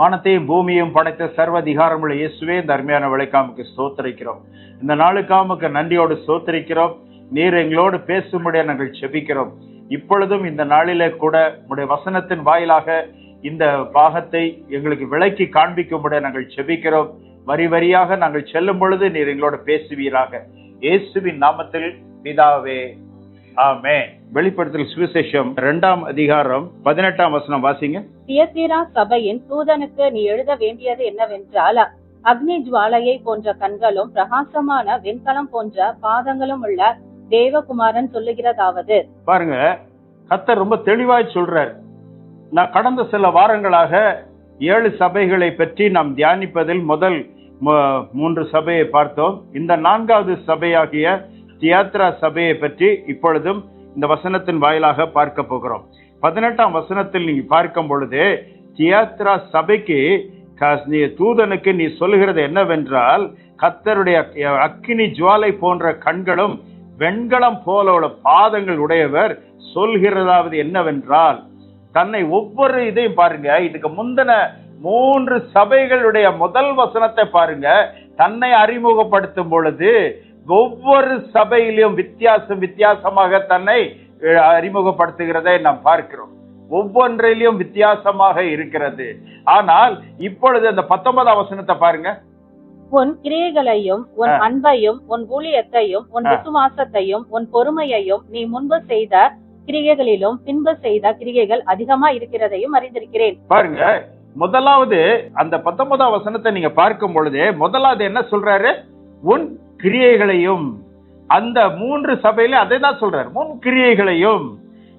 வானத்தையும் பூமியும் படைத்த சர்வதிகாரமுள்ள இயேசுவே இந்த அருமையான விளைக்காமுக்கு ஸ்தோத்தரிக்கிறோம். இந்த நாளுக்காமுக்கு நன்றியோடு ஸ்தோத்தரிக்கிறோம். நீர் எங்களோடு பேசும்படியா நாங்கள் செபிக்கிறோம். இப்பொழுதும் இந்த நாளிலே கூட உடைய வசனத்தின் வாயிலாக இந்த பாகத்தை எங்களுக்கு விளக்கி காண்பிக்கும்படியா நாங்கள் செபிக்கிறோம். வரி வரியாக நாங்கள் செல்லும் பொழுது நீர் எங்களோடு பேசுவீராக. இயேசுவின் நாமத்தில் பிதாவே ஆமே வெளிப்படுத்தல் சுவிசேஷம் இரண்டாம் அதிகாரம் பதினெட்டாம் வசனம் வாசிங்க. தியத்தீரா சபையின் தூதனுக்கு நீ எழுத வேண்டியது என்னவென்றால் அக்னி ஜுவாலையை போன்ற கண்களும் பிரகாசமான வெண்கலம் போன்ற பாதங்களும் உள்ள தேவகுமாரன் சொல்லுகிறதாவது. பாருங்க கத்தர் ரொம்ப தெளிவாய் சொல்றார். நான் கடந்த சில வாரங்களாக ஏழு சபைகளை பற்றி நாம் தியானிப்பதில் முதல் மூன்று சபையை பார்த்தோம். இந்த நான்காவது சபையாகிய தியாத்ரா சபையை பற்றி இப்பொழுதும் இந்த வசனத்தின் வாயிலாக பார்க்க போகிறோம். பதினெட்டாம் வசனத்தில் நீ பார்க்கும் பொழுது தியாத்ரா சபைக்கு நீ தூதனுக்கு நீ சொல்லுகிறது என்னவென்றால் கத்தருடைய அக்கினி ஜுவாலை போன்ற கண்களும் வெண்கலம் போல உள்ள பாதங்கள் உடையவர் சொல்கிறதாவது என்னவென்றால் தன்னை ஒவ்வொரு இதையும் பாருங்க. இதுக்கு முந்தின மூன்று சபைகளுடைய முதல் வசனத்தை பாருங்க. தன்னை அறிமுகப்படுத்தும் பொழுது ஒவ்வொரு சபையிலும் வித்தியாசம் வித்தியாசமாக தன்னை அறிமுகப்படுத்துகிறதை நாம் பார்க்கிறோம். ஒவ்வொன்றிலும் வித்தியாசமாக இருக்கிறது. ஆனால் இப்பொழுது அந்த பத்தொன்பதாம் வசனத்தை பாருங்க. உன் கிரியைகளையும் உன். அன்பையும் உன் ஊழியத்தையும் உன். விசுவாசத்தையும் உன் பொறுமையையும் நீ முன்பு செய்த கிரியைகளிலும் பின்பு செய்த கிரியைகள் அதிகமா இருக்கிறதையும் அறிந்திருக்கிறேன். பாருங்க. முதலாவது அந்த பத்தொன்பதாம் வசனத்தை நீங்க பார்க்கும் பொழுது முதலாவது என்ன சொல்றாரு? உன் கிரியைகளையும் அந்த மூன்று சபையில அதை தான் சொல்றார். முன் கிரியைகளையும்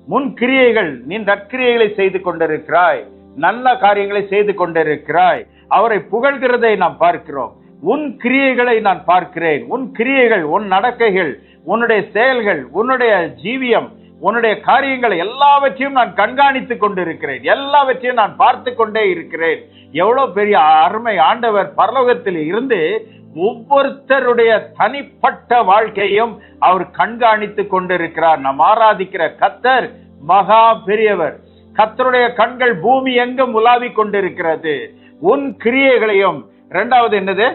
முன் கிரியைகள் நீ நற்கிரியைகளை செய்து கொண்டிருக்கிறாய் நல்ல காரியங்களை செய்து கொண்டிருக்கிறாய் அவரை புகழ்கிறதை நாம் பார்க்கிறோம். உன் கிரியைகளை நான் பார்க்கிறேன். உன் கிரியைகள் உன் நடக்கைகள் உன்னுடைய செயல்கள் உன்னுடைய ஜீவியம் உன்னுடைய காரியங்களை எல்லாவற்றையும் நான் கண்காணித்துக் கொண்டிருக்கிறேன். எல்லாவற்றையும் நான் பார்த்து கொண்டே இருக்கிறேன். எவ்வளவு பெரிய அருமை ஆண்டவர் பரலோகத்தில் இருந்து ஒவ்வொருத்தருடைய தனிப்பட்ட வாழ்க்கையும் அவர் கண்காணித்துக் கொண்டிருக்கிறார். நாம் ஆராதிக்கிற கத்தர் மகா பெரியவர். கத்தருடைய கண்கள் பூமி எங்கும் உலாவிக் கொண்டிருக்கிறது. உன் கிரியைகளையும் இரண்டாவது என்னது?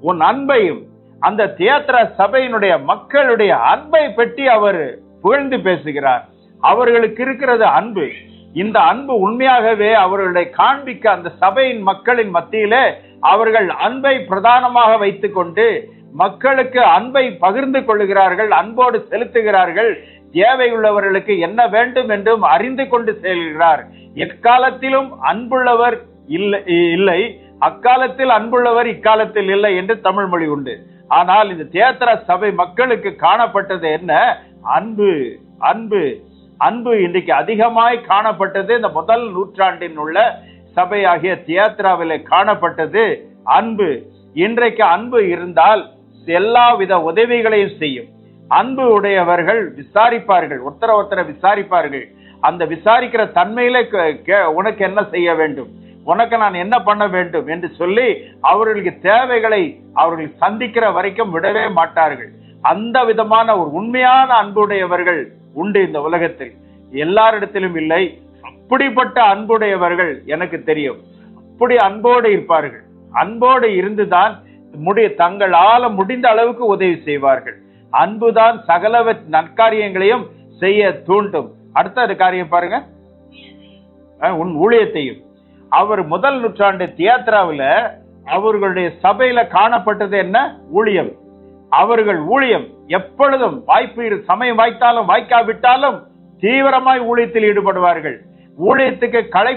உன் அன்பையும். அந்த தியேத்திர சபையினுடைய மக்களுடைய அன்பை பற்றி அவர் புகழ்ந்து பேசுகிறார். அவர்களுக்கு இருக்கிறது அன்பு. இந்த அன்பு உண்மையாகவே அவர்களை காண்பிக்க அந்த சபையின் மக்களின் மத்தியிலே அவர்கள் அன்பை பிரதானமாக வைத்துக்கொண்டு மக்களுக்கு அன்பை பகிர்ந்து கொள்ளுகிறார்கள் அன்போடு செலுத்துகிறார்கள். தேவையுள்ளவர்களுக்கு என்ன வேண்டும் என்றும் அறிந்து கொண்டு செல்கிறார். எக்காலத்திலும் அன்புள்ளவர் இல்லை இல்லை. அக்காலத்தில் அன்புள்ளவர் இக்காலத்தில் இல்லை என்று தமிழ் மொழி உண்டு. ஆனால் இந்த தேத்திர சபை மக்களுக்கு காணப்பட்டது என்ன? அன்பு அன்பு. அன்பு இன்றைக்கு அதிகமாய் காணப்பட்டது இந்த முதல் நூற்றாண்டின் உள்ள சபையாகிய தியேத்ராவிலே காணப்பட்டது அன்பு. இன்றைக்கு அன்பு இருந்தால் எல்லா வித உதவிகளையும் செய்யும். அன்பு உடையவர்கள் விசாரிப்பார்கள் ஒருத்தர ஒருத்தர விசாரிப்பார்கள். அந்த விசாரிக்கிற தன்மையில கே- உனக்கு என்ன செய்ய வேண்டும்? உனக்கு நான் என்ன பண்ண வேண்டும் என்று சொல்லி அவர்களுக்கு தேவைகளை அவர்கள் சந்திக்கிற வரைக்கும் விடவே மாட்டார்கள். அந்த விதமான ஒரு உண்மையான அன்புடையவர்கள் உண்டு இந்த உலகத்தில். எல்லாரிடத்திலும் இல்லை. அப்படிப்பட்ட அன்புடையவர்கள் எனக்கு தெரியும். அப்படி அன்போடு இருப்பார்கள். அன்போடு இருந்துதான் முடி தங்களால முடிந்த அளவுக்கு உதவி செய்வார்கள். அன்புதான் சகலவ நற்காரியங்களையும் செய்ய தூண்டும். அடுத்த காரியம் பாருங்க. உன் ஊழியத்தையும். அவர் முதல் நூற்றாண்டு தியேத்ராவில் அவர்களுடைய சபையில காணப்பட்டது என்ன? ஊழியம் அவர்கள் ஊழியம் எப்பொழுதும் வாய்ப்பு சமயம் வாய்த்தாலும் வாய்க்காவிட்டாலும் தீவிரமாய் ஊழியத்தில் ஈடுபடுவார்கள். ஊழியத்துக்கு களை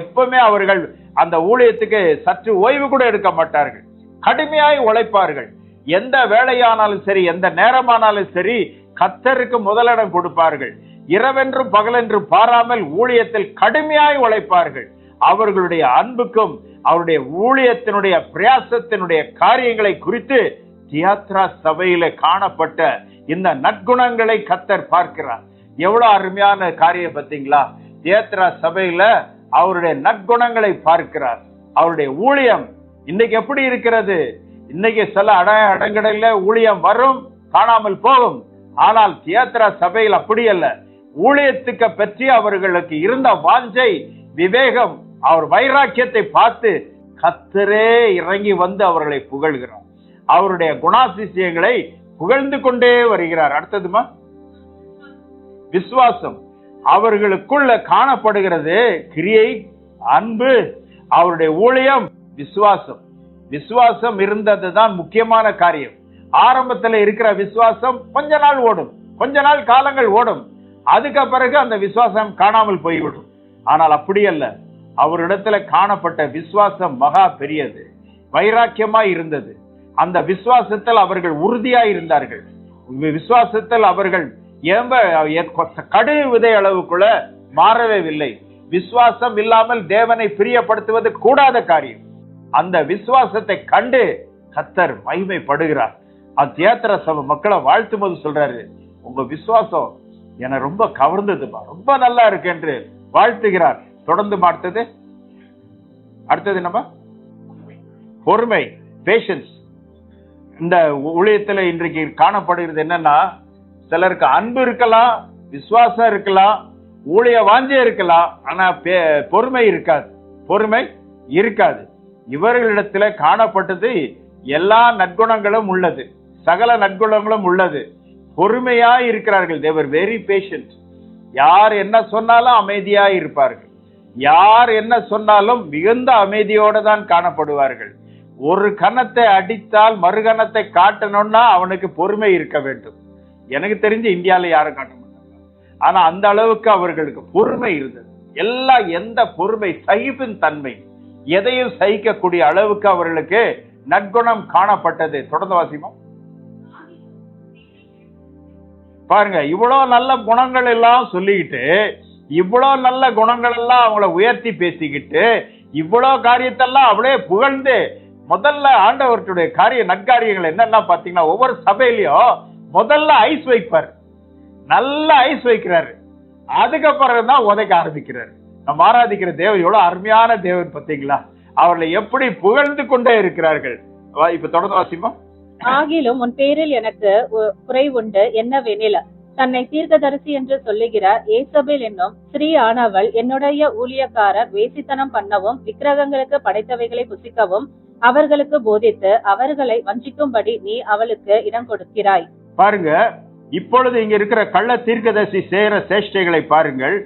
எப்பவுமே அவர்கள் அந்த ஊழியத்துக்கு சற்று ஓய்வு கூட எடுக்க மாட்டார்கள். கடுமையாய் உழைப்பார்கள். எந்த வேலையானாலும் சரி எந்த நேரமானாலும் சரி கத்தருக்கு முதலிடம் கொடுப்பார்கள். இரவென்றும் பகலென்றும் பாராமல் ஊழியத்தில் கடுமையாய் உழைப்பார்கள். அவர்களுடைய அன்புக்கும் அவருடைய ஊழியத்தினுடைய பிரயாசத்தினுடைய காரியங்களை குறித்து தியாத்ரா சபையில காணப்பட்ட இந்த நற்குணங்களை கத்தர் பார்க்கிறார். எவ்வளவு அருமையான காரியம் பார்த்தீங்களா? தியேத்ரா சபையில அவருடைய நற்குணங்களை பார்க்கிறார். அவருடைய ஊழியம் இன்னைக்கு எப்படி இருக்கிறது? இன்னைக்கு சில அட அடங்கடையில ஊழியம் வரும் காணாமல் போகும். ஆனால் தியேத்ரா சபையில் அப்படி அல்ல. ஊழியத்துக்கு பற்றி அவர்களுக்கு இருந்த வாஞ்சை விவேகம் அவர் வைராக்கியத்தை பார்த்து கத்தரே இறங்கி வந்து அவர்களை புகழ்கிறார். அவருடைய குணாதிசயங்களை புகழ்ந்து கொண்டே வருகிறார். அடுத்ததுமா? விசுவாசம். அவர்களுக்குள்ள காணப்படுகிறது கிரியை அன்பு அவருடைய ஊழியம் விசுவாசம். விசுவாசம் இருந்தது தான் முக்கியமான காரியம். ஆரம்பத்துல இருக்கிற விசுவாசம் கொஞ்ச நாள் ஓடும். கொஞ்ச நாள் காலங்கள் ஓடும். அதுக்கு பிறகு அந்த விசுவாசம் காணாமல் போய்விடும். ஆனால் அப்படி அல்ல. அவரிடத்துல காணப்பட்ட விசுவாசம் மகா பெரியது. வைராக்கியமா இருந்தது. அந்த விசுவாசத்தில் அவர்கள் உறுதியா இருந்தார்கள். விசுவாசத்தில் அவர்கள் ஏம்ப கடு விதை அளவுக்குள்ள மாறவே இல்லை விசுவாசம் இல்லாமல் தேவனை பிரியப்படுத்துவது கூடாத காரியம். அந்த விசுவாசத்தை கண்டு கத்தர் மகிமைப்படுகிறார். அத்தியாத்திர சபை மக்களை வாழ்த்தும் போது சொல்றாரு உங்க விசுவாசம் என்னை ரொம்ப கவர்ந்ததுப்பா ரொம்ப நல்லா இருக்கு என்று வாழ்த்துகிறார். தொடர்ந்து அடுத்தது அடுத்தது நம்ம பொறுமை பேஷன்ஸ் இந்த ஊழியத்துல இன்றைக்கு காணப்படுகிறது என்னன்னா சிலருக்கு அன்பு இருக்கலாம் விசுவாசம் இருக்கலாம் ஊழிய வாஞ்சே இருக்கலாம் ஆனா பொறுமை இருக்காது. பொறுமை இருக்காது. இவர்களிடத்துல காணப்பட்டது எல்லா நற்குணங்களும் உள்ளது. சகல நற்குணங்களும் உள்ளது. பொறுமையா இருக்கிறார்கள். தேவர் வெரி பேஷண்ட் யார் என்ன சொன்னாலும் அமைதியா இருப்பார்கள். யார் என்ன சொன்னாலும் மிகுந்த அமைதியோட தான் காணப்படுவார்கள். ஒரு கணத்தை அடித்தால் மறுகணத்தை காட்டணும்னா அவனுக்கு பொறுமை இருக்க வேண்டும். எனக்கு தெரிஞ்சு இந்தியால யாரும் காட்ட மாட்டாங்க. ஆனா அந்த அளவுக்கு அவர்களுக்கு பொறுமை இருந்தது. எல்லாம் எந்த பொறுமை? சகிப்பின் தன்மை. எதையும் சகிக்கக்கூடிய அளவுக்கு அவர்களுக்கு நற்குணம் காணப்பட்டது. தொடர்ந்து வாசிமா பாருங்க இவ்வளவு நல்ல குணங்கள் எல்லாம் சொல்லிக்கிட்டு இவ்வளவு நல்ல குணங்கள் எல்லாம் அவங்கள உயர்த்தி பேசிக்கிட்டு இவ்வளவு காரியத்தெல்லாம் அப்படியே புகழ்ந்து முதல்ல ஆண்டவர்களுடைய காரிய நற்காரியங்கள் என்னன்னா பாத்தீங்கன்னா ஒவ்வொரு சபையிலையும் முதல்ல ஐஸ் வைப்பார். நல்ல ஐஸ் வைக்கிறாரு. அதுக்கப்புறம் தான் உதைக்க ஆரம்பிக்கிறாரு. நம்ம ஆராதிக்கிற தேவன் எவ்வளோ அருமையான தேவன் பாத்தீங்களா அவர்களை எப்படி புகழ்ந்து கொண்டே இருக்கிறார்கள். இப்ப தொடர்ந்து வாசிப்போம். ஆகிலும் உன் பேரில் எனக்கு குறை உண்டு. என்னவெனில் தன்னை தீர்க்கதரிசி என்று சொல்லுகிற ஏசபேல் என்னும் ஸ்ரீ ஆனவள் என்னுடைய ஊழியக்காரர் வேசித்தனம் பண்ணவும் விக்கிரகங்களுக்கு படைத்தவைகளை புசிக்கவும் அவர்களுக்கு போதித்து அவர்களை வஞ்சிக்கும்படி நீ அவளுக்கு இடம் கொடுக்கிறாய். பாருங்க இப்பொழுது இங்க இருக்கிற கள்ள தீர்க்கதரிசி செய்யற சேஷ்டைகளை பாருங்கள்.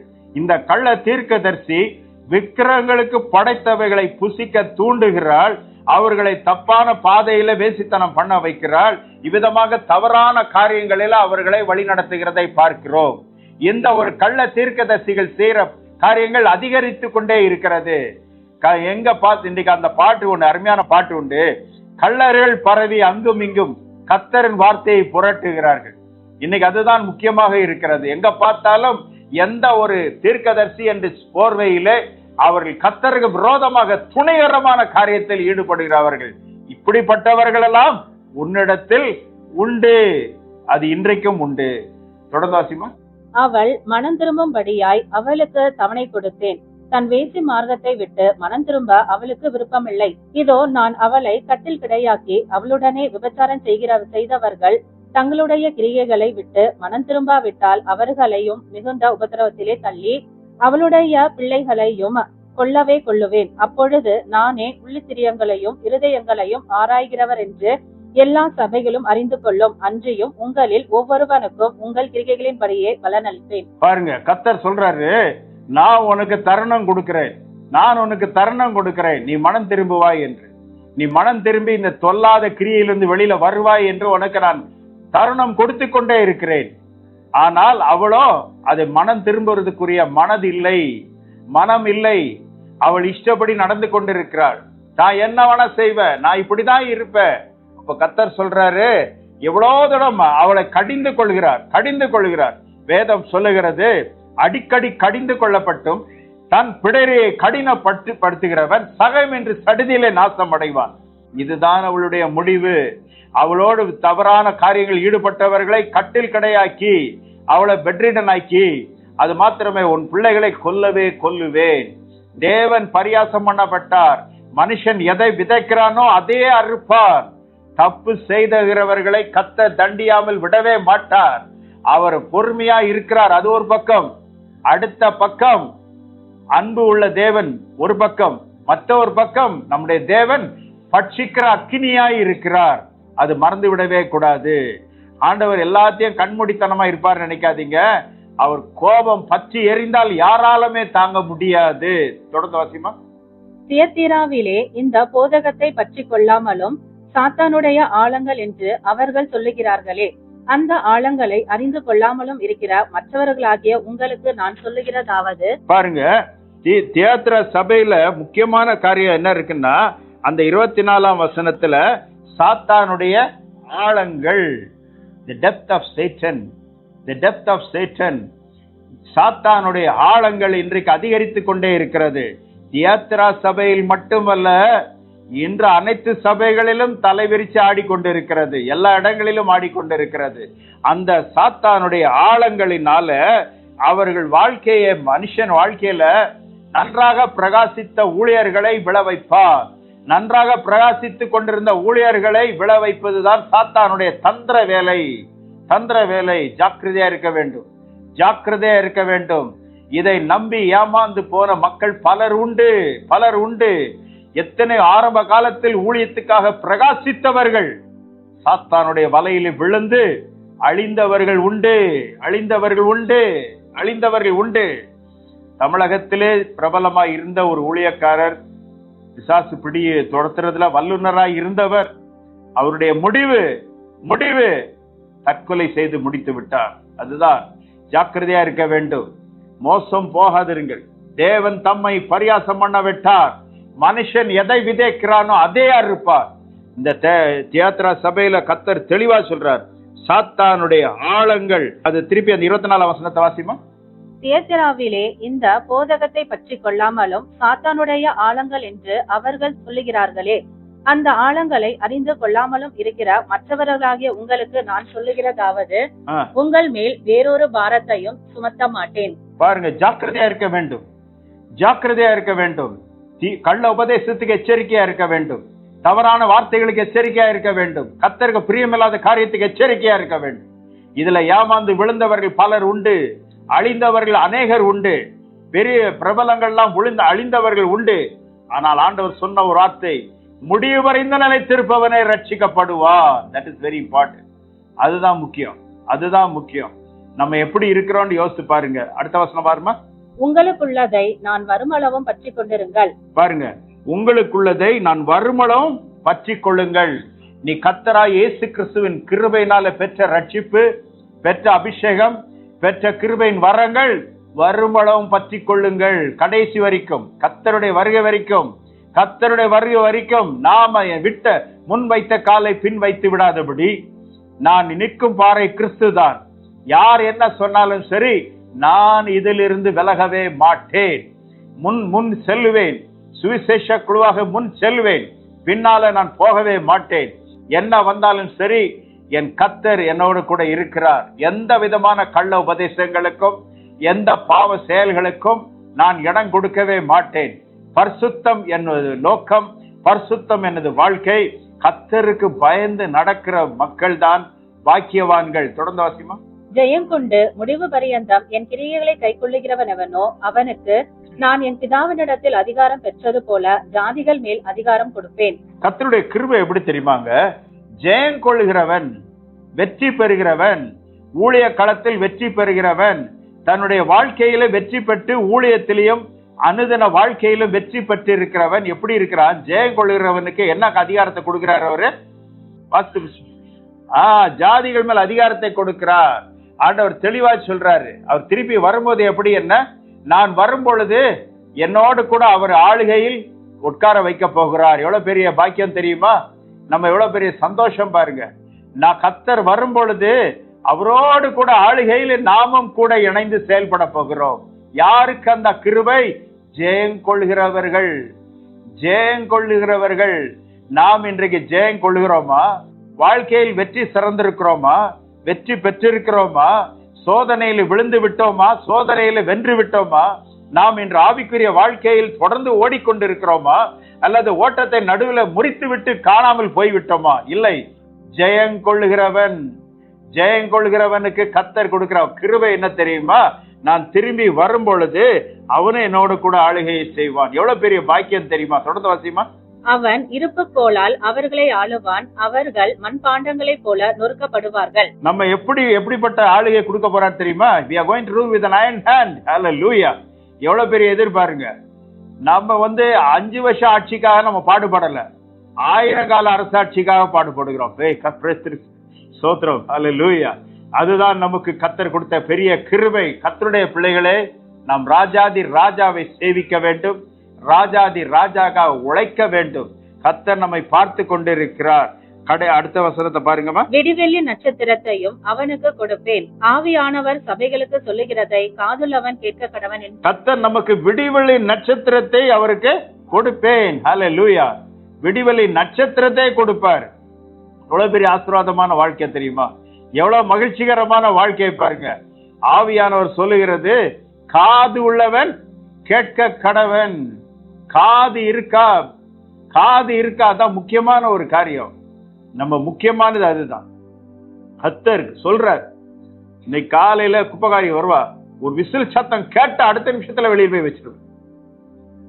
இந்த கள்ள தீர்க்கதரிசி விக்கிரகங்களுக்கு படைத்தவைகளை புசிக்க தூண்டுகிறாள். அவர்களை தப்பான பாதையில வேசித்தனம் பண்ண வைக்கிறாள். இவ்விதமாக தவறான காரியங்களில் அவர்களை வழிநடத்துகிறதை பார்க்கிறோம். இந்த ஒரு கள்ள தீர்க்கதரிசிகள் செய்கிற காரியங்கள் அதிகரித்து கொண்டே இருக்கிறது. க- எங்க பார்த்து இன்னைக்கு அந்த பாட்டு ஒண்ணு அருமையான பாட்டு உண்டு. கள்ளர்கள் பரவி அங்கும் இங்கும் கத்தரின் வார்த்தையை புரட்டுகிறார்கள். இன்னைக்கு அதுதான் முக்கியமாக இருக்கிறது. எங்க பார்த்தாலும் எந்த ஒரு தீர்க்கதரிசி என்று போர்வையிலே அவர்கள் கத்தருக்கு விரோதமாக துணைகரமான காரியத்தில் ஈடுபடுகிறவர்கள். இப்படிப்பட்டவர்கள் எல்லாம் உன்னிடத்தில் உண்டு. அது இன்றைக்கும் உண்டு. தொடர்ந்தாசிமா அவள் மனம் திரும்பும்படியாய் அவளுக்கு தவணை கொடுத்தேன். தன் வேசி மார்க்கத்தை விட்டு மனம் திரும்ப அவளுக்கு விருப்பமில்லை. இதோ நான் அவளை கட்டில் கிடையாக்கி அவளுடனே விபச்சாரம் செய்கிற செய்தவர்கள் தங்களுடைய கிரியைகளை விட்டு மனம் திரும்பாவிட்டால் அவர்களையும் மிகுந்த உபதிரவத்திலே தள்ளி அவளுடைய பிள்ளைகளையும் கொல்லவே கொள்ளுவேன். அப்பொழுது நானே உள்ளித்திரியங்களையும் இருதயங்களையும் ஆராய்கிறவர் என்று எல்லா சபைகளும் அறிந்து கொள்ளும். அன்றியும் உங்களில் ஒவ்வொருவனுக்கும் உங்கள் கிரிகைகளின்படியே பலனளிப்பேன். பாருங்க கத்தர் சொல்றாரு நான் உனக்கு தருணம் கொடுக்கிறேன். நான் உனக்கு தருணம் கொடுக்கிறேன். நீ மனம் திரும்புவாய் என்று. நீ மனம் திரும்பி இந்த தொல்லாத கிரியிலிருந்து வெளியில வருவாய் என்று உனக்கு நான் தருணம் கொடுத்து கொண்டே இருக்கிறேன். ஆனால் அவளோ அது மனம் திரும்புறதுக்குரிய மனது இல்லை மனம் இல்லை அவள் இஷ்டப்படி நடந்து கொண்டிருக்கிறாள். நான் என்ன வேணா செய்வேன். நான் இப்படிதான் இருப்பேன். அப்ப கத்தர் சொல்றாரு எவ்வளோ தடம் அவளை கடிந்து கொள்கிறார் கடிந்து கொள்கிறார். வேதம் சொல்லுகிறது அடிக்கடி கடிந்து கொள்ளப்பட்டும். தன் பிடரியை கடினப்பட்டு படுத்துகிறவன் சகம் என்று சடுதியிலே நாசம் அடைவான். இதுதான் அவளுடைய முடிவு. அவளோடு தவறான காரியங்கள் ஈடுபட்டவர்களை கட்டில் கடையாக்கி அவளை பெட்ரிடன் ஆக்கி அது மாத்திரமே உன் பிள்ளைகளை கொல்லவே கொல்லுவேன். தேவன் பரியாசம் பண்ணப்பட்டார். மனுஷன் எதை விதைக்கிறானோ அதே அறுப்பார். தப்பு செய்துகிறவர்களை கத்த தண்டியாமல் விடவே மாட்டார். அவர் பொறுமையா இருக்கிறார் அது ஒரு பக்கம். அடுத்த பக்கம் அன்பு உள்ள தேவன் ஒரு பக்கம். மற்ற ஒரு பக்கம் நம்முடைய தேவன் பட்சிக்கிற அக்கினியாய் இருக்கிறார். அது மறந்து விடவே கூடாது. ஆண்டவர் எல்லாத்தையும் கண்மூடித்தனமா இருப்பார் நினைக்காதீங்க. அவர் கோபம் பற்றி எரிந்தால் யாராலுமே தாங்க முடியாது. தொடர்ந்து வாசிமா. தியத்திராவிலே இந்த போதகத்தை பற்றி கொள்ளாமலும் சாத்தானுடைய ஆழங்கள் என்று அவர்கள் சொல்லுகிறார்களே. அந்த ஆழங்களை அறிந்து கொள்ளாமலும் இருக்கிற மற்றவர்களாகிய உங்களுக்கு நான் சொல்லுகிறதாவது பாருங்க தியேத்திர சபையில முக்கியமான காரியம் என்ன இருக்குன்னா அந்த இருபத்தி நாலாம் வசனத்துல சாத்தானுடைய ஆழங்கள். The depth of Satan the depth of Satan சாத்தானுடைய ஆழங்கள் இன்றைக்கு அதிகரித்து கொண்டே இருக்கிறது. தியாத்ரா சபையில் மட்டுமல்ல இன்று அனைத்து சபைகளிலும் தலைவிரிச்சு ஆடிக்கொண்டிருக்கிறது. எல்லா இடங்களிலும் ஆடிக்கொண்டிருக்கிறது. அந்த சாத்தானுடைய ஆழங்களினால அவர்கள் வாழ்க்கையை மனுஷன் வாழ்க்கையில நன்றாக பிரகாசித்த ஊழியர்களை விழ வைப்பார். நன்றாக பிரகாசித்துக் கொண்டிருந்த ஊழியர்களை விழ வைப்பதுதான் சாத்தானுடைய தந்திர வேலை. தந்திர வேலை ஜாக்கிரதையா இருக்க வேண்டும். ஜாக்கிரதையா இருக்க வேண்டும். இதை நம்பி ஏமாந்து போன மக்கள் பலர் உண்டு பலர் உண்டு. எத்தனை ஆரம்ப காலத்தில் ஊழியத்துக்காக பிரகாசித்தவர்கள். சாத்தானுடைய வலையில் விழுந்து அழிந்தவர்கள் உண்டு அழிந்தவர்கள் உண்டு அழிந்தவர்கள் உண்டு. தமிழகத்திலே பிரபலமாக இருந்த ஒரு ஊழியக்காரர் பிசாசு பிடியை துரத்துறதுல வல்லுநராய் இருந்தவர். அவருடைய முடிவு முடிவு தற்கொலை செய்து முடித்து விட்டார். அதுதான் ஜாக்கிரதையா இருக்க வேண்டும். மோசம் போகாதிருங்கள். தேவன் தம்மை பரியாசம் பண்ண விட்டார். மனுஷன் எதை விதைக்கிறானோ அதே அறுப்பார் இந்த தே- தியாத்ரா சபையில கத்தர் தெளிவா சொல்றார். சாத்தானுடைய ஆழங்கள் அது திருப்பி அந்த இருபத்தி நாலாம் வசனத்தை வாசிமா? தியத்திராவிலே இந்த போதகத்தை பற்றி கொள்ளாமலும் சாத்தானுடைய ஆழங்கள் என்று அவர்கள் சொல்லுகிறார்களே. அந்த ஆழங்களை அறிந்து கொள்ளாமலும் இருக்கிற மற்றவர்களாகிய உங்களுக்கு நான் சொல்லுகிறதாவது உங்கள் மேல் வேறொரு பாரத்தையும் சுமத்த மாட்டேன். பாருங்க ஜாக்கிரதையா இருக்க வேண்டும். ஜாக்கிரதையா இருக்க வேண்டும். கள்ள உபதேசத்துக்கு எச்சரிக்கையா இருக்க வேண்டும். தவறான வார்த்தைகளுக்கு எச்சரிக்கையா இருக்க வேண்டும். கத்தருக்கு பிரியமில்லாத காரியத்துக்கு எச்சரிக்கையா இருக்க வேண்டும். இதுல ஏமாந்து விழுந்தவர்கள் பலர் உண்டு. அழிந்தவர்கள் அநேகர் உண்டு. பெரிய பிரபலங்கள்லாம் விழுந்து அழிந்தவர்கள் உண்டு. ஆனால் ஆண்டவர் சொன்ன ஒரு வார்த்தை முடிவு வரைந்த நிலைத்திருப்பவனே ரட்சிக்கப்படுவான் தட் இஸ் வெரி இம்பார்ட்டன்ட் அதுதான் முக்கியம். அதுதான் முக்கியம். நம்ம எப்படி இருக்கிறோம்னு யோசிச்சு பாருங்க. அடுத்த வசனம் பாருமா? உங்களுக்குள்ளதை நான் வருமளவும் பற்றி கொண்டிருங்கள். பாருங்க. உங்களுக்குள்ளதை நான் வருமளவும் பற்றி கொள்ளுங்கள். நீ கத்தரா இயேசு கிறிஸ்துவின் கிருபையினால பெற்ற ரட்சிப்பு பெற்ற அபிஷேகம் பெற்ற கிருபையின் வரங்கள் வரும்பளவும் பற்றி கொள்ளுங்கள். கடைசி வரைக்கும் கத்தருடைய வருகை வரைக்கும் கத்தருடைய வருகை வரைக்கும் நாம விட்ட முன் வைத்த காலை பின் வைத்து விடாதபடி நான் நிற்கும் பாறை கிறிஸ்து தான் யார் என்ன சொன்னாலும் சரி நான் இதிலிருந்து விலகவே மாட்டேன். முன் முன் செல்லுவேன். சுவிசேஷ குழுவாக முன் செல்வேன் பின்னால நான் போகவே மாட்டேன். என்ன வந்தாலும் சரி என் கத்தர் என்னோடு கூட இருக்கிறார். எந்த விதமான கள்ள உபதேசங்களுக்கும் எந்த பாவ செயல்களுக்கும் நான் இடம் கொடுக்கவே மாட்டேன். பரிசுத்தம் என்னது நோக்கம் பரிசுத்தம் எனது வாழ்க்கை? கத்தருக்கு பயந்து நடக்கிற மக்கள் தான் பாக்கியவான்கள். தொடர்ந்து வாசிமா? ஜெயம் கொண்டு முடிவு பரியந்தம் என் கிரியைகளை கைக்கொள்ளுகிறவனவனோ அவனுக்கு நான் என் பிதாவினிடத்தில் அதிகாரம் பெற்றது போல ஜாதிகள் மேல் அதிகாரம் கொடுப்பேன். கர்த்தருடைய கிருபை எப்படி தெரியுமாங்க ஜெயம் கொள்ளுகிறவன் வெற்றி பெறுகிறவன் ஊழிய களத்தில் வெற்றி பெறுகிறவன் தன்னுடைய வாழ்க்கையில வெற்றி பெற்று ஊழியத்திலையும் அனுதன வாழ்க்கையிலும் வெற்றி பெற்று இருக்கிறவன் எப்படி இருக்கிறான்? ஜெயம் கொள்கிறவனுக்கு என்ன அதிகாரத்தை கொடுக்கிறார் அவரு? வாஸ்து ஆ ஜாதிகள் மேல் அதிகாரத்தை கொடுக்கிறார். ஆண்டவர் தெளிவா சொல்றாரு. அவர் திருப்பி வரும்போது எப்படி என்ன? நான் வரும் பொழுது என்னோடு கூட அவர் ஆளுகையில் உட்கார வைக்க போகிறார். எவ்வளவு பெரிய பாக்கியம் தெரியுமா? நம்ம எவ்வளவு பெரிய சந்தோஷம் பாருங்க. நான் கத்தர் வரும் பொழுது அவரோடு கூட ஆளுகையில் நாமும் கூட இணைந்து செயல்பட போகிறோம். யாருக்கு அந்த கிருபை? ஜெயங்கொள்கிறவர்கள் ஜெயங்கொள்ளுகிறவர்கள் நாம் இன்றைக்கு ஜெயம் கொள்கிறோமா வாழ்க்கையில் வெற்றி சிறந்திருக்கிறோமா? வெற்றி பெற்றிருக்கிறோமா? சோதனையில் விழுந்து விட்டோமா? சோதனையில வென்று விட்டோமா? நாம் இன்று ஆவிக்குரிய வாழ்க்கையில் தொடர்ந்து ஓடிக்கொண்டிருக்கிறோமா? அல்லது ஓட்டத்தை நடுவில் முறித்து விட்டு காணாமல் போய்விட்டோமா? இல்லை ஜெயங்கொள்ளுகிறவன் ஜெயங்கொள்கிறவனுக்கு கத்தர் கொடுக்கிற கிருபை என்ன தெரியுமா? நான் திரும்பி வரும் பொழுது அவனும் என்னோட கூட ஆளுகையை செய்வான். எவ்வளவு பெரிய பாக்கியம் தெரியுமா? தொடர்ந்து வாசிமா அவன் இருப்புக்கோளால் அவர்களை ஆளுவான். அவர்கள் மண்பாண்டங்களைப் போல நொறுக்கப்படுவார்கள். நம்ம எப்படி எப்படிப்பட்ட ஆளுகை கொடுக்க போறாரு தெரியுமா? We are going to rule with an iron hand. Hallelujah. எவ்வளவு பெரிய எதிர்பாருங்க? நம்ம வந்து அஞ்சு வருஷம் ஆட்சிக்காக நம்ம பாடுபடல. ஆயிரம் கால அரசாட்சிக்காக பாடுபடுகிறோம். ஏய், கர்த்தர் திரு- அதுதான் நமக்கு கத்தர் கொடுத்த பெரிய கிருபை. கத்தருடைய பிள்ளைகளே நாம் ராஜாதி ராஜாவை சேவிக்க வேண்டும். ராஜாதி ராஜாக உழைக்க வேண்டும். கத்தர் நம்மை பார்த்து கொண்டிருக்கிறார். கடை அடுத்த வசனத்தை பாருங்கம்மா. விடிவெள்ளி நட்சத்திரத்தையும் அவனுக்கு கொடுப்பேன். ஆவியானவர் சபைகளுக்கு சொல்லுகிறதை காதுள்ளவன் கேட்க கடவன் கத்தர் நமக்கு விடிவெளி நட்சத்திரத்தை அவருக்கு கொடுப்பேன். ஹalleluya விடிவெளி நட்சத்திரத்தை கொடுப்பார். எவ்வளவு பெரிய ஆசீர்வாதமான வாழ்க்கை தெரியுமா? எவ்வளவு மகிழ்ச்சிகரமான வாழ்க்கையை பாருங்க. ஆவியானவர் சொல்லுகிறது காது உள்ளவன் கேட்க கடவன். காது இருக்கா? காது இருக்கா? அதான் முக்கியமான ஒரு காரியம். நம்ம முக்கியமானது அதுதான். கத்தர் சொல்றார் இன்னைக்கு காலையில குப்பகாரி வருவா ஒரு விசில் சத்தம் கேட்ட அடுத்த நிமிஷத்துல வெளியே போய் வச்சிருவேன்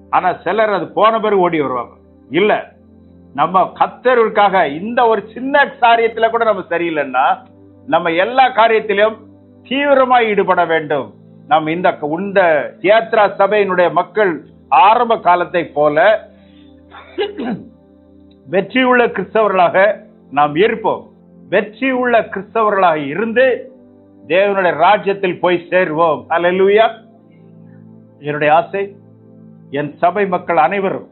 ஆனா சிலர் அது போன பிறகு ஓடி வருவாங்க. இல்ல நம்ம கத்தருக்காக இந்த ஒரு சின்ன காரியத்துல கூட நம்ம சரியில்லைன்னா நம்ம எல்லா காரியத்திலும் தீவிரமா ஈடுபட வேண்டும். நம்ம இந்த உந்த தியாத்ரா சபையினுடைய மக்கள் ஆரம்ப காலத்தை போல வெற்றியுள்ள கிறிஸ்தவர்களாக நாம் இருப்போம் வெற்றி உள்ள கிறிஸ்தவர்களாக இருந்து தேவனுடைய ராஜ்யத்தில் போய் சேருவோம். அல்லேலூயா என்னுடைய ஆசை என் சபை மக்கள் அனைவரும்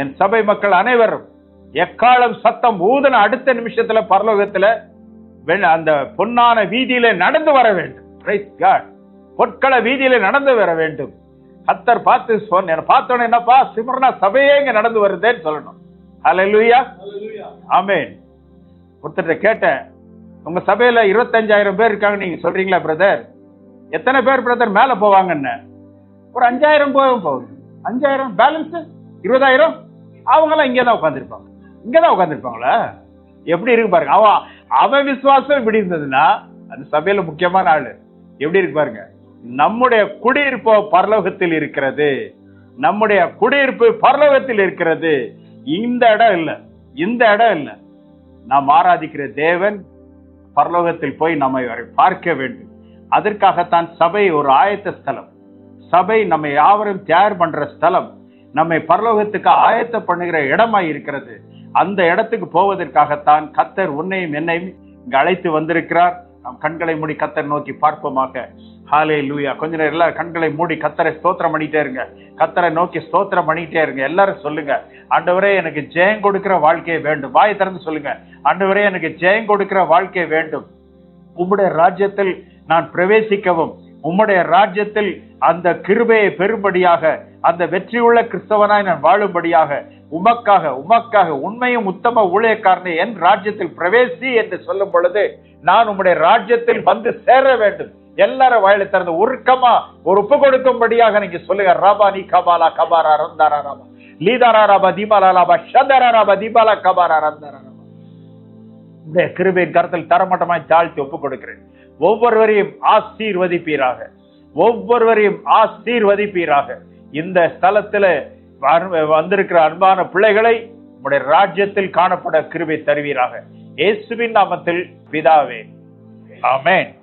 என் சபை மக்கள் அனைவரும் எக்காலம் சத்தம் ஊதன அடுத்த நிமிஷத்துல பரலோகத்துல அந்த பொன்னான வீதியில நடந்து வர வேண்டும். பொற்கள வீதியில நடந்து வர வேண்டும். கத்தர் பார்த்து சொன்ன பார்த்தோன்னே என்னப்பா சிமரனா சபையே இங்க நடந்து வருதேன்னு சொல்லணும். அல்லேலூயா ஆமென் ஒருத்தர்கிட்ட கேட்டேன் உங்க சபையில இருபத்தஞ்சாயிரம் பேர் இருக்காங்க நீங்க சொல்றீங்களா பிரதர்? எத்தனை பேர் பிரதர் மேல போவாங்கன்னு? ஒரு அஞ்சாயிரம் போகும் போகுது. அஞ்சாயிரம்? பேலன்ஸ்? இருபதாயிரம்? அவங்க எல்லாம் இங்கே தான் உட்காந்துருப்பாங்க இங்கே தான் உட்காந்துருப்பாங்களா எப்படி இருக்கு பாருங்க. அவன் அவன் விசுவாசம் இப்படி இருந்ததுன்னா அந்த சபையில முக்கியமான ஆளு. எப்படி இருக்கு பாருங்க. நம்முடைய குடியிருப்பு பரலோகத்தில் இருக்கிறது. நம்முடைய குடியிருப்பு பரலோகத்தில் இருக்கிறது. இந்த இடம் இல்லை. இந்த இடம் இல்லை. நாம் ஆராதிக்கிற தேவன் பரலோகத்தில் போய் நம்மை அவரை பார்க்க வேண்டும். அதற்காகத்தான் சபை ஒரு ஆயத்த ஸ்தலம். சபை நம்மை யாவரும் தயார் பண்ற ஸ்தலம். நம்மை பரலோகத்துக்கு ஆயத்த பண்ணுகிற இடமாய் இருக்கிறது. அந்த இடத்துக்கு போவதற்காகத்தான் கத்தர் உன்னையும் என்னையும் இங்கு அழைத்து வந்திருக்கிறார். நாம் கண்களை மூடி கத்தரை நோக்கி பார்ப்போமாக. ஹாலே லூயா கொஞ்ச நேரம் எல்லாரும் கண்களை மூடி கத்தரை ஸ்தோத்திரம் பண்ணிட்டே இருங்க. கத்தரை நோக்கி ஸ்தோத்திரம் பண்ணிட்டே இருங்க. எல்லாரும் சொல்லுங்க. ஆண்டவரே எனக்கு ஜெயம் கொடுக்கிற வாழ்க்கையை வேண்டும். வாய் திறந்து சொல்லுங்க. ஆண்டவரே எனக்கு ஜெயம் கொடுக்கிற வாழ்க்கை வேண்டும். உம்முடைய ராஜ்யத்தில் நான் பிரவேசிக்கவும் உம்முடைய ராஜ்யத்தில் அந்த கிருபையை பெறும்படியாக அந்த வெற்றியுள்ள கிறிஸ்தவனாய் நான் வாழும்படியாக உமக்காக உமக்காக உண்மையும் உத்தம ஊழியக்காரனை என் ராஜ்யத்தில் பிரவேசி என்று சொல்லும் பொழுது நான் உம்முடைய ராஜ்யத்தில் வந்து சேர வேண்டும். எல்லாரும் வாயில திறந்து உருக்கமா ஒரு ஒப்பு கொடுக்கும்படியாக நீங்க சொல்லுங்க ராபா நீ கபாலா கபாரா ரந்தாரா ராபா. லீதாரா ராபா தீபாலா ராபா ஷந்தரா ராபா தீபாலா கபாரா ரந்தாரா ராபா. இந்த கிருபையின் கருத்தில் தரமட்டமாய் தாழ்த்தி ஒப்புக் கொடுக்கிறேன். ஒவ்வொருவரையும் ஆசீர்வதிப்பீராக. ஒவ்வொருவரையும் ஆசீர்வதிப்பீராக. இந்த ஸ்தலத்துல வந்திருக்கிற அன்பான பிள்ளைகளை உடைய ராஜ்யத்தில் காணப்பட கிருபை தருவீராக. இயேசுவின் நாமத்தில் பிதாவே. ஆமேன்.